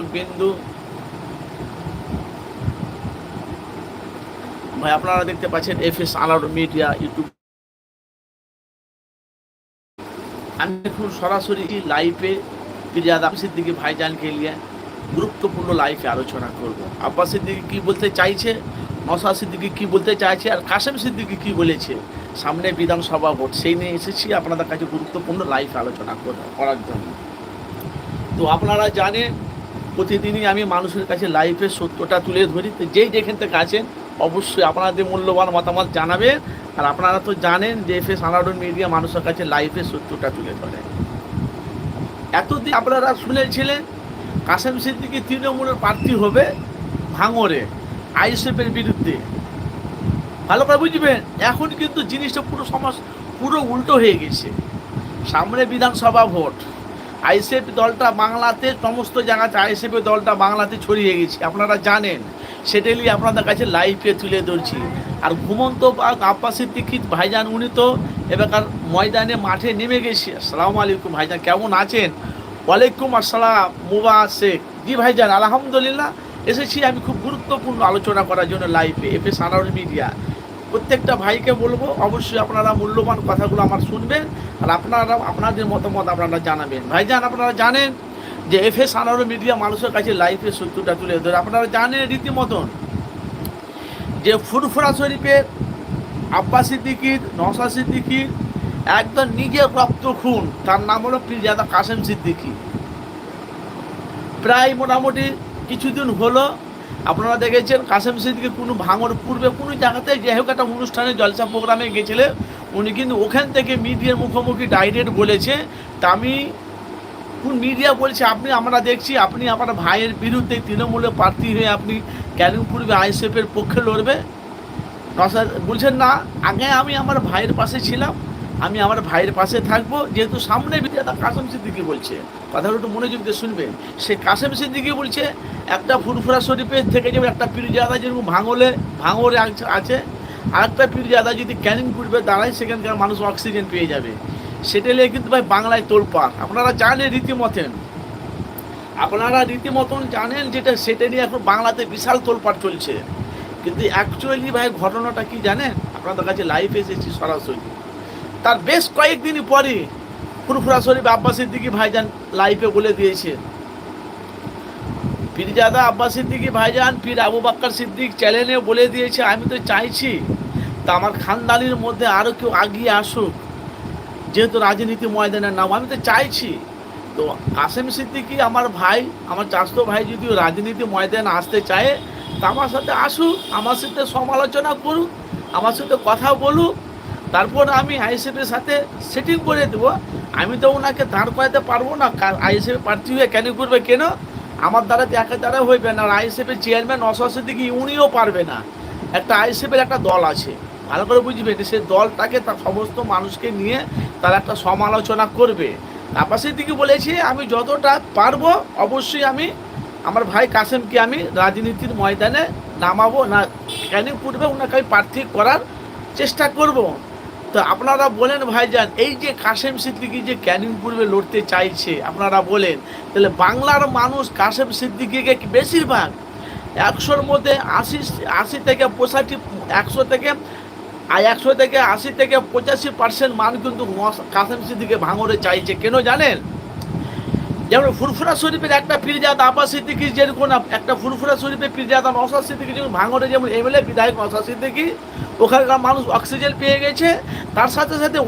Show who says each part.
Speaker 1: বিন্দু। ভাই, আপনারা দেখতে পাচ্ছেন এফ এস আলার মিডিয়া ইউটিউব। আমি এখন সরাসরি লাইভে ফিরিয়াদ সিদ্দিকি ভাইজানকে নিয়ে গুরুত্বপূর্ণ লাইফে আলোচনা করব। আব্বাস সিদ্দিকি কি বলতে চাইছে? নসা সিদ্দিকি কি বলতে চাইছে? আর কাশেম সিদ্দিকি কি বলেছে? সামনে বিধানসভা ভোট, সেই নিয়ে এসেছি। আপনাদের কাছে গুরুত্বপূর্ণ লাইফ আলোচনা কর- করার জন্য। তো আপনারা জানেন প্রতিদিনই আমি মানুষের কাছে লাইফে সত্যটা তুলে ধরি। যেই যেখান থেকে আছেন, অবশ্যই আপনাদের মূল্যবান মতামত জানাবেন। আর আপনারা তো জানেন যে এফ এস আনাডন মিডিয়া মানুষের কাছে লাইফে সত্যটা তুলে ধরে। এতদিন আপনারা শুনেছিলেন, কাসেম সিদ্দিকি তৃণমূলের প্রার্থী হবে ভাঙরে আইএসএফের বিরুদ্ধে। ভালো করে বুঝবেন, এখন কিন্তু জিনিসটা পুরো সমাজ পুরো উল্টো হয়ে গেছে। সামনে বিধানসভা ভোট। আইএসএফ দলটা বাংলাতে সমস্ত জায়গাতে আইএসএফ দলটা বাংলাতে ছড়িয়ে গেছে। আপনারা জানেন সেটাই আপনাদের কাছে লাইভে তুলে ধরছি। আর ঘুমন্ত আব্বাস সিদ্দিকি ভাইজান, উনি তো এবারকার ময়দানে মাঠে নেমে গেছি। আসসালামু আলাইকুম ভাইজান, কেমন আছেন? ওয়ালাইকুম আসসালাম মুবা শেখ। জি ভাইজান, আলহামদুলিল্লাহ, এসেছি আমি খুব গুরুত্বপূর্ণ আলোচনা করার জন্য লাইভে এফ এস আনারুল মিডিয়া প্রত্যেকটা ভাইকে বলব, অবশ্যই আপনারা মূল্যবান কথাগুলো আমার শুনবেন আর আপনারা আপনাদের মতামত আপনারা জানাবেন। ভাইজান, আপনারা জানেন যে এফ এস আনারুল মিডিয়া মানুষের কাছে লাইফে সত্যটা তুলে ধরে। আপনারা জানেন রীতিমতন যে ফুরফুরা শরীফের আব্বাস সিদ্দিকির নসা সিদ্দিকির একদম নিজের রক্ত খুন, তার নাম হলো পিরজাদা কাসেম সিদ্দিকি। প্রায় মোটামুটি কিছুদিন হলো আপনারা দেখেছেন কাসেম সিদ্দিকি কোনো ভাঙর পূর্বে কোনো জায়গাতে যে হোক একটা অনুষ্ঠানে জলসা প্রোগ্রামে গেছিলে উনি কিন্তু ওখান থেকে মিডিয়ার মুখোমুখি ডাইরেক্ট বলেছে, তা আমি কোন মিডিয়া বলছে, আপনি আমরা দেখছি, আপনি আমার ভাইয়ের বিরুদ্ধে তৃণমূলে প্রার্থী হয়ে আপনি কেন পূর্বে আইএসএফের পক্ষে লড়বে? বলছেন না, আগে আমি আমার ভাইয়ের পাশে ছিলাম আমি আমার ভাইয়ের পাশে থাকব, যেহেতু সামনে বিদ্যাতা কাসেম সিদ্দিকি বলছে। কথাটা একটু মনোযোগ দিয়ে শুনবেন। সে কাসেম সিদ্দিকি বলছে, একটা ফুরফুরা শরীফের থেকে যেমন একটা পীরজাদা যেরকম ভাঙলে, ভাঙরে আছে- আর একটা পীরজাদা যদি ক্যানিং পূর্বে দাঁড়ায় সেখানকার মানুষ অক্সিজেন পেয়ে যাবে। সেটা নিয়ে কিন্তু ভাই বাংলায় তোলপাড়। আপনারা জানেন রীতিমতেন। আপনারা রীতিমতন জানেন যেটা, সেটা নিয়ে এখন বাংলাতে বিশাল তোলপাড় চলছে। কিন্তু অ্যাকচুয়ালি ভাই ঘটনাটা কি জানেন? আপনাদের কাছে লাইভ এসেছি সরাসরি। তার বেশ কয়েকদিন পরে ফুরফুরা শরীফ আব্বাস সিদ্দিকি ভাইজান লাইফে বলে দিয়েছে। পীরজাদা আব্বাস সিদ্দিকি ভাইজান, পীর আবু বাক্কার সিদ্দিক চ্যানেলে বলে দিয়েছে, আমি তো চাইছি তা আমার খানদানির মধ্যে আরও কেউ আগিয়ে আসুক। যেহেতু রাজনীতি ময়দানের নাম, আমি তো চাইছি তো কাসেম সিদ্দিকি আমার ভাই, আমার চাষতো ভাই যদিও রাজনীতি ময়দানে আসতে চায়, তা আমার সাথে আসুক, আমার সাথে সমালোচনা করুক, আমার সাথে কথা বলুক তারপর আমি আইএসএফের সাথে সেটিং করে দেবো। আমি তো ওনাকে দাঁড় করাতে পারব না। আইএসএফ প্রার্থী হয়ে কেন করবে কেন? আমার দ্বারা তো একা দ্বারা হইবে না। আর আইএসএফের চেয়ারম্যান অসহসের দিকে উনিও পারবে না। একটা আইএসএফের একটা দল আছে। ভালো করে বুঝবেন, সে দলটাকে তার সমস্ত মানুষকে নিয়ে তারা একটা সমালোচনা করবে। আব্বাসের দিকে বলেছি, আমি যতটা পারব অবশ্যই আমি আমার ভাই কাসেমকে আমি রাজনীতির ময়দানে নামাবো। না, কেন পূর্বে ওনাকে আমি প্রার্থী করার চেষ্টা করব। তো আপনারা বলেন ভাইজান, এই যে কাশেম সিদ্দিকি যে ক্যানিং পূর্বে লড়তে চাইছে, আপনারা বলেন, তাহলে বাংলার মানুষ কাশেম সিদ্দিকিকে বেশিরভাগ? একশোর মধ্যে আশি আশি থেকে পঁচাশি একশো থেকে একশো থেকে আশি থেকে পঁচাশি পার্সেন্ট মান কিন্তু কাশেম সিদ্দিকে ভাঙরে চাইছে। কেন জানেন? যেমন ফুরফুরা শরীফের একটা পীরজাদ আব্বাস সিদ্দিকি যেরকম একটা ফুরফুরা শরীফের পীরজাদা অসাদ সিদ্দিকি যেমন ভাঙরে যেমন এমএলএ, বিধায়ক অসাদ সিদ্দিকি, ওখানকার মানুষ অক্সিজেন পেয়ে গেছে। তার সাথে সাথে